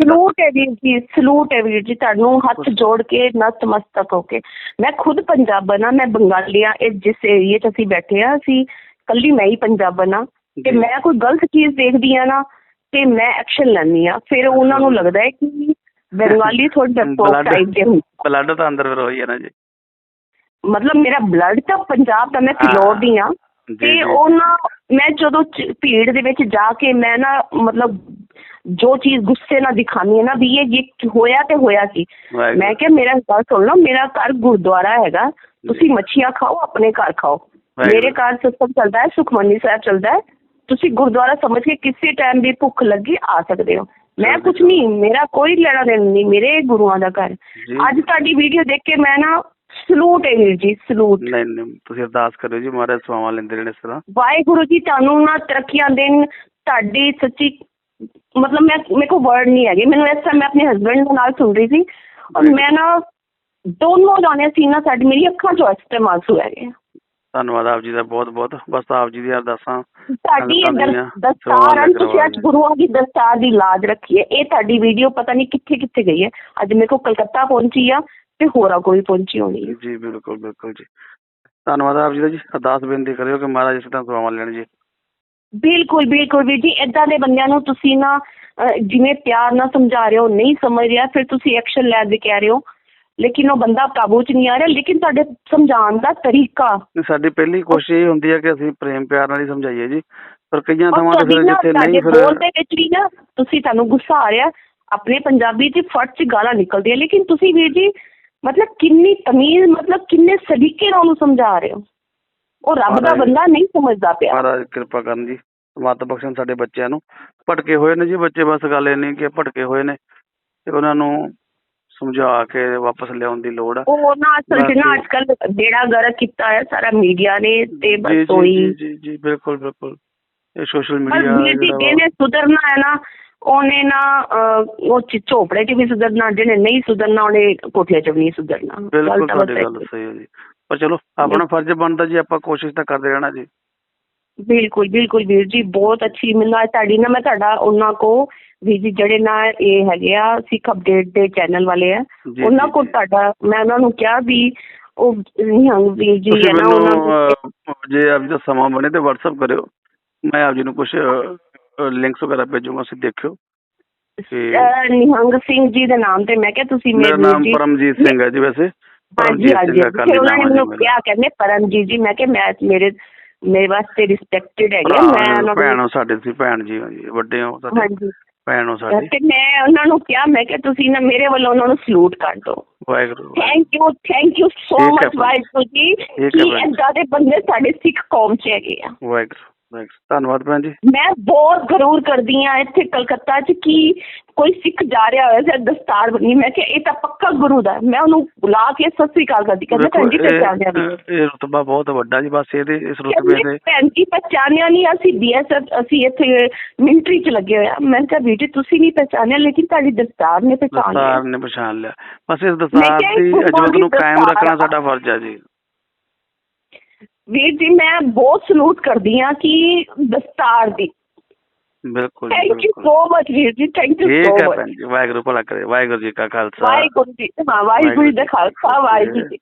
Salute ਹੈ ਵੀਰ ਜੀ salute ਹੈ ਵੀਰ ਜੀ ਤੁਹਾਨੂੰ ਹੱਥ ਜੋੜ ਕੇ ਨਤਮਸਤਕ ਹੋ ਕੇ। ਮੈਂ ਖੁਦ ਪੰਜਾਬਣ ਆ ਮੈਂ ਬੰਗਾਲੀ ਆ ਇਹ ਜਿਸ ਏਰੀਏ 'ਚ ਅਸੀਂ ਬੈਠੇ ਆ ਅਸੀਂ ਕੱਲੀ ਮੈਂ ਹੀ ਪੰਜਾਬਣ ਆ ਤੇ। ਮੈਂ ਕੋਈ ਗਲਤ ਚੀਜ਼ ਦੇਖਦੀ ਆ ਨਾ ਤੇ ਮੈਂ ਐਕਸ਼ਨ ਲੈਂਦੀ ਆ ਫਿਰ ਉਹਨਾਂ ਨੂੰ ਲੱਗਦਾ ਹੈ ਕਿ ਬੰਗਾਲੀ ਥੋੜੇ Blood- ਟਾਈਪ ਦੇ ਹੁੰਦੇ। ਬਲੱਡ ਤਾਂ ਅੰਦਰ ਫਿਰ ਹੋਈ ਹੈ ਨਾ ਜੀ। ਮਤਲਬ ਮੇਰਾ ਬਲੱਡ ਤਾਂ ਪੰਜਾਬ ਦਾ ਮੈਂ ਫਿਲੌਰ ਦੀ ਆ ਤੇ ਜੀ। ਉਹ ਨਾ ਮੈਂ ਜਦੋਂ ਭੀੜ ਦੇ ਵਿੱਚ ਜਾ ਕੇ ਮੈਂ ਨਾ ਮਤਲਬ ਜੋ ਚੀਜ਼ ਗੁੱਸੇ ਨਾਲ ਦਿਖਾਨੀ ਹੈ ਨਾ ਵੀ ਇਹ ਇਹ ਹੋਇਆ ਤੇ ਹੋਇਆ ਵਾਹਿਗੁਰੂ। ਮੈਂ ਕਿਹਾ ਮੇਰਾ ਗੱਲ ਸੁਣ ਲਓ ਮੇਰਾ ਘਰ ਗੁਰਦੁਆਰਾ ਹੈਗਾ ਤੁਸੀਂ ਮੱਛੀਆਂ ਖਾਓ ਆਪਣੇ ਘਰ ਖਾਓ। ਮੇਰੇ ਘਰ ਸਤਸੰਗ ਚੱਲਦਾ ਹੈ ਸੁਖਮਨੀ ਸਾਹਿਬ ਚੱਲਦਾ ਹੈ ਤੁਸੀਂ ਗੁਰਦੁਆਰਾ ਸਮਝ ਕੇ ਕਿਸੇ ਟਾਈਮ ਵੀ ਭੁੱਖ ਲੱਗੀ ਆ ਸਕਦੇ ਹੋ ਮੈਂ ਕੁਝ ਜੀ। ਨਹੀਂ ਮੇਰਾ ਕੋਈ ਲੈਣਾ ਦੇਣਾ ਨਹੀਂ ਮੇਰੇ ਗੁਰੂਆਂ ਦਾ ਘਰ ਜੀ। ਅੱਜ ਤੁਹਾਡੀ ਵੀਡੀਓ ਦੇਖ ਕੇ ਮੈਂ ਨਾ ਸਲੂਟ ਹੈ ਵੀਰ ਜੀ ਸਲੂਟ ਨਹੀਂ ਨਹੀਂ ਤੁਸੀਂ ਅਰਦਾਸ ਕਰਿਓ ਜੀ ਮਹਾਰਾਜ ਸਵਾਵਾਂ ਲੈਂਦੇ ਰਹਿਣ ਇਸ ਤਰ੍ਹਾਂ ਵਾਹਿਗੁਰੂ ਜੀ ਤੁਹਾਨੂੰ ਨਾ ਤਰੱਕੀਆਂ ਦੇਣ ਤੁਹਾਡੀ ਸੱਚੀ ਮਤਲਬ ਮੈਂ ਮੇਰੇ ਕੋਲ ਵਰਡ ਨਹੀਂ ਹੈਗੇ। ਮੈਨੂੰ ਇਸ ਟਾਈਮ ਮੈਂ ਆਪਣੇ ਹਸਬੰਡ ਦੇ ਨਾਲ ਸੁਣ ਰਹੀ ਸੀ। ਔਰ. ਮੈਂ ਨਾ ਦੋਨੋਂ ਜਾਣੇ ਸੀ ਨਾ ਸਾਡੀ ਮੇਰੀ ਅੱਖਾਂ ਚੋਂ ਇਸ ਟਾਈਮ ਆਂਸੂ ਆ। ਧੰਨਵਾਦ ਆਪ ਜੀ ਦਾ ਬਹੁਤ ਬਹੁਤ। ਬਸ ਆਪ ਜੀ ਦੀਆਂ ਅਰਦਾਸਾਂ ਦੀਆਂ ਦਸਤਾਰ ਹਨ ਤੁਸੀਂ ਅੱਜ। ਗੁਰੂਆਂ ਦੀ ਦਸਤਾਰ ਦੀ ਲਾਜ ਰੱਖੀ ਹੈ। ਇਹ ਤੁਹਾਡੀ ਵੀਡੀਓ ਪਤਾ ਨਹੀਂ ਕਿੱਥੇ ਕਿੱਥੇ ਗਈ ਹੈ। ਅੱਜ ਮੇਰੇ ਕੋਲ ਕਲਕੱਤਾ ਪਹੁੰਚੀ ਆ ਤੇ ਹੋਰਾਂ ਕੋਈ ਪਹੁੰਚੀ ਹੋਣੀ ਜੀ ਬਿਲਕੁਲ ਬਿਲਕੁਲ ਜੀ। ਧੰਨਵਾਦ ਆਪ ਜੀ ਦਾ ਜੀ। ਅਰਦਾਸ ਬੇਨਤੀ ਕਰਿਓ ਕਿ ਮਹਾਰਾਜ ਇਸ ਤਰ੍ਹਾਂ ਸਵਾਵਾਂ ਲੈਣ ਜੀ। ਬਿਲਕੁਲ ਬਿਲਕੁਲ ਵੀਰ ਜੀ ਇਦਾਂ ਦੇ ਬੰਦਿਆਂ ਨੂੰ ਤੁਸੀਂ ਨਾ ਜਿਵੇਂ ਪਿਆਰ ਨਾਲ ਸਮਝਾ ਰਹੇ ਹੋ ਨਹੀਂ ਸਮਝ ਰਿਹਾ ਫਿਰ ਤੁਸੀਂ ਐਕਸ਼ਨ ਲੈ ਦੇ ਕਹਿ ਰਹੇ ਹੋ। ਲੇਕਿਨ ਉਹ ਬੰਦਾ ਕਾਬੂ 'ਚ ਨਹੀਂ ਆ ਰਿਹਾ ਲੇਕਿਨ ਤੁਹਾਡੇ ਸਮਝਾਉਣ ਦਾ ਤਰੀਕਾ। ਨਹੀਂ, ਸਾਡੀ ਪਹਿਲੀ ਕੋਸ਼ਿਸ਼ ਇਹ ਹੁੰਦੀ ਹੈ ਕਿ ਅਸੀਂ ਪ੍ਰੇਮ ਪਿਆਰ ਨਾਲ ਹੀ ਸਮਝਾਈਏ ਜੀ। ਪਰ ਕਈਆਂ ਔਰ ਥਾਵਾਂ ਤੇ ਤੁਹਾਡੀ ਫਿਰ ਨਾ ਜਿੱਥੇ ਤੁਹਾਡੇ ਨਹੀਂ ਬੋਲ ਫਿਰ ਦੇ ਵਿੱਚ ਵੀ ਨਾ ਤੁਸੀਂ ਤੁਹਾਨੂੰ ਗੁੱਸਾ ਆ ਰਿਹਾ ਆਪਣੇ ਪੰਜਾਬੀ 'ਚ ਫਟ 'ਚ ਗਾਲਾਂ ਨਿਕਲਦੀਆਂ। ਲੇਕਿਨ ਤੁਸੀਂ ਵੀਰ ਜੀ ਮਤਲਬ ਕਿੰਨੀ ਤਮੀਜ਼ ਮਤਲਬ ਕਿੰਨੇ ਸਲੀਕੇ ਨਾਲ ਉਹਨੂੰ ਸਮਝਾ ਰਹੇ ਹੋ। ਉਹ ਰੱਬ ਦਾ ਬੰਦਾ ਨਹੀਂ ਸਮਝਦਾ ਪਿਆ। ਮਹਾਰਾਜ ਕਿਰਪਾ ਕਰਨ ਜੀ। ਮਤ ਬਖਸ਼ਣ ਸਾਡੇ ਬੱਚਿਆਂ ਨੂੰ। ਭਟਕੇ ਹੋਏ ਨੇ ਜੀ ਬੱਚੇ ਬਸ ਗੱਲ ਇਹ ਨਹੀਂ ਕਿ ਭਟਕੇ ਹੋਏ ਨੇ ਤੇ ਉਹਨਾਂ ਨੂੰ ਸਮਝਾ ਕੇ ਵਾਪਸ ਲਿਆਉਣ ਦੀ ਲੋੜ ਆ। ਉਹ ਨਾ ਅਸਲ 'ਚ ਨਾ ਬਾਕੀ- ਅੱਜ ਕੱਲ ਬੇੜਾ ਗਰਕ ਕੀਤਾ ਹੈ ਸਾਰਾ ਮੀਡੀਆ ਨੇ ਤੇ ਜੀ ਬਸ ਜੀ ਉਹੀ। ਜੀ ਜੀ ਜੀ ਬਿਲਕੁਲ ਬਿਲਕੁਲ। ਇਹ ਸੋਸ਼ਲ ਪਰ ਮੀਡੀਆ ਵੀਰ ਜੀ ਜਿਹਨੇ ਸੁਧਰਨਾ ਹੈ ਨਾ ਉਹਨੇ ਨਾ ਅਹ, ਉਹ ਚ- ਝੋਪੜੇ 'ਚ ਵੀ ਸੁਧਰਨਾ ਜਿਹਨੇ ਨਹੀਂ ਸੁਧਰਨਾ ਉਹਨੇ ਕੋਠੇ 'ਚ ਵੀ ਨਹੀਂ ਸੁਧਰਨਾ। ਬਿਲਕੁਲ ਗੱਲ ਤਾਂ ਬਸ ਤੁਹਾਡੀ ਗੱਲ ਇਹ- ਸਹੀ ਹੈ ਜੀ। ਪਰ ਚਲੋ ਆਪਣਾ ਫਰਜ਼ ਬਣਦਾ ਜੀ ਆਪਾਂ ਕੋਸ਼ਿਸ਼ ਤਾਂ ਕਰਦੇ ਰਹਿਣਾ ਜੀ। ਬਿਲਕੁਲ ਬਿਲਕੁਲ ਵੀਰ ਜੀ ਬਹੁਤ ਅੱਛੀ ਮੈਨੂੰ ਅੱਜ ਤੁਹਾਡੀ ਨਾ ਮੈਂ ਤੁਹਾਡਾ ਉਹਨਾਂ ਕੋ ਵੀਰ ਜੀ ਜਿਹੜੇ ਨਾ ਇਹ ਹੈਗੇ ਆ ਸਿੱਖ ਅਪਡੇਟ ਦੇ ਚੈਨਲ ਵਾਲੇ ਆ ਉਹਨਾਂ ਕੋ। ਤੁਹਾਡਾ ਮੈਂ ਉਹਨਾਂ ਨੂੰ ਕਿਹਾ ਵੀ ਉਹ ਨਿਹੰਗ ਵੀਰ ਜੀ ਹੈ ਨਾ ਉਹਨਾਂ ਜੇ ਆਪ ਦਾ ਸਮਾਂ ਬਣੇ ਤੇ WhatsApp ਕਰਿਓ। ਮੈਂ ਆਪ ਜੀ ਨੂੰ ਕੁਝ ਲਿੰਕਸ ਵਗੈਰਾ ਭੇਜੂਗਾ ਤੁਸੀਂ ਦੇਖਿਓ। ਨਿਹੰਗ ਸਿੰਘ ਜੀ ਦੇ ਨਾਮ ਤੇ ਮੈਂ ਕਿਹਾ ਤੁਸੀਂ ਮੇਰਾ ਨਾਮ ਪਰਮਜੀਤ ਸਿੰਘ ਹੈ ਜੀ ਵੈਸੇ। ਹਾਂਜੀ ਹਾਂਜੀ ਫਿਰ ਉਹਨਾਂ ਨੇ ਮੈਨੂੰ। ਕਿਹਾ ਕਹਿੰਦੇ ਪਰਮਜੀਤ ਜੀ ਮੈਂ ਕਿਹਾ ਮੈਂ ਮੇਰੇ ਮੇਰੇ ਵਾਸਤੇ ਰਿਸਪੈਕਟਡ ਹੈਗੇ ਮੈਂ ਉਹਨਾਂ ਭੈਣ ਨੂੰ ਹੋ ਸਾਡੇ ਤੁਸੀਂ ਭੈਣ ਜੀ ਵੱਡੇ ਹੋ ਸਾਡੇ ਹਾਂਜੀ। ਭੈਣ ਹੋ ਸਾਡੀ। ਤੇ ਮੈਂ ਉਹਨਾਂ ਨੂੰ ਕਿਹਾ ਮੈਂ ਕਿਹਾ ਤੁਸੀਂ ਨਾ ਮੇਰੇ ਵੱਲੋਂ ਉਹਨਾਂ ਨੂੰ ਸਲੂਟ ਕਰ ਦਿਓ। Waheguru thank you thank you so much ਭੈਣ। ਵਾਹਿਗੁਰੂ ਜੀ ਕਿ ਭੈਣ। ਏਦਾਂ ਦੇ ਬੰਦੇ ਸਾਡੇ ਸਿੱਖ ਕੌਮ 'ਚ ਹੈਗੇ ਆ। ਵਾਹਿਗੁਰੂ ਵਾਹਿਗੁਰੂ। ਧੰਨਵਾਦ ਭੈਣ ਜੀ। ਮੈਂ ਬਹੁਤ ਗਰੂਰ ਕਰਦੀ ਆ ਇੱਥੇ ਕਲਕੱਤਾ 'ਚ ਕਿ ਕੋਈ ਸਿੱਖ ਜਾ ਰਿਹਾ ਹੋਇਆ ਸੀ ਦਸਤਾਰ ਬਣੀ ਮੈਂ ਕਿਹਾ ਇਹ ਤਾਂ ਪੱਕਾ ਗੁਰੂ ਦਾ। ਮੈਂ ਉਹਨੂੰ ਬੁਲਾ ਕੇ ਸਤਿ ਸ੍ਰੀ ਅਕਾਲ ਕਰਦੀ ਕਹਿੰਦਾ ਭੈਣ ਜੀ ਇਹ- ਪਹਿਚਾਣਿਆ ਵੀ ਇਹ ਰੁਤਬਾ ਬਹੁਤ ਵੱਡਾ ਜੀ ਬਸ ਇਹਦੇ ਇਸ ਰੁਤਬੇ ਦੇ ਭੈਣ ਜੀ ਪਹਿਚਾਣਿਆ ਨਹੀਂ ਅਸੀਂ ਬੀਐਸਐਫ ਅਸੀਂ ਇੱਥੇ ਮਿਲਟਰੀ 'ਚ ਲੱਗੇ ਹੋਏ ਆ। ਮੈਂ ਕਿਹਾ ਬੇਟੇ ਤੁਸੀਂ ਨਹੀਂ ਪਹਿਚਾਣਿਆ ਲੇਕਿਨ ਤੁਹਾਡੀ ਦਸਤਾਰ ਨੇ ਪਹਿਚਾਣ ਲਿਆ। ਦਸਤਾਰ ਨੇ ਪਛਾਣ ਲਿਆ। ਬਸ ਇਸ ਦਸਤਾਰ ਦੀ ਅਜਮਤ ਨੂੰ ਕਾਇਮ ਰੱਖਣਾ। ਸਾਡਾ ਫਰਜ਼ ਹੈ ਜੀ। ਵੀਰ ਜੀ ਮੈਂ ਬਹੁਤ ਸਲੂਟ ਕਰਦੀ ਆ ਕਿ ਦਸਤਾਰ ਦੀ ਬਿਲਕੁਲ ਥੈਂਕ ਯੂ ਸੋ ਮਚ ਵੀਰ ਜੀ thank you so much Waheguru ਭਲਾ ਕਰੇ ਵਾਹਿਗੁਰੂ ਜੀ ਕਾ ਖਾਲਸਾ। ਵਾਹਿਗੁਰੂ ਜੀ ਹਾਂ ਵਾਹਿਗੁਰੂ ਜੀ ਦਾ ਖਾਲਸਾ ਵਾਹਿਗੁਰੂ ਜੀ